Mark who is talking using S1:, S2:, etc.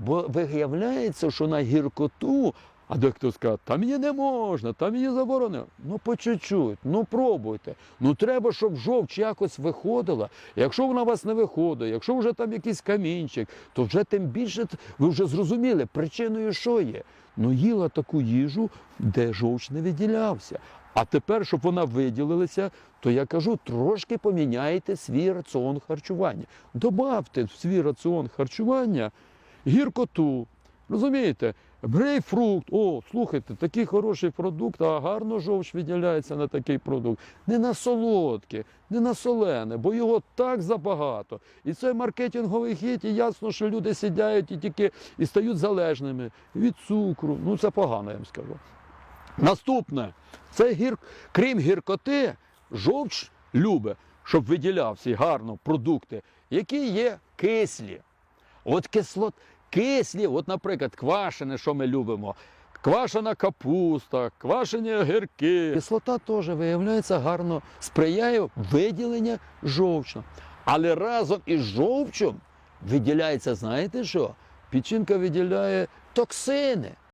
S1: Бо виявляється, що на гіркоту, а дехто скаже, та мені не можна, та мені заборонено. Ну по чуть-чуть, ну пробуйте. Ну треба, щоб жовч якось виходила. Якщо вона у вас не виходить, якщо вже там якийсь камінчик, то вже тим більше ви вже зрозуміли, причиною що є. Ну їла таку їжу, де жовч не виділявся. А тепер, щоб вона виділилася, то я кажу, трошки поміняйте свій раціон харчування. Добавте в свій раціон харчування гіркоту. Розумієте? Грейпфрукт, о, слухайте, такий хороший продукт, а гарно жовч виділяється на такий продукт. Не на солодке, не на солене, бо його так забагато. І це маркетинговий хід, і ясно, що люди сидять і тільки і стають залежними від цукру. Ну це погано, я вам скажу. Наступне, це гір... крім гіркоти, жовч любить, щоб виділявся гарно продукти, які є кислі. От кислот, кислі, от, наприклад, квашене, що ми любимо. Квашена капуста, квашені огірки. Кислота теж, виявляється, гарно сприяє виділенню жовчу. Але разом із жовчом виділяється, знаєте що? Печінка виділяє токсини.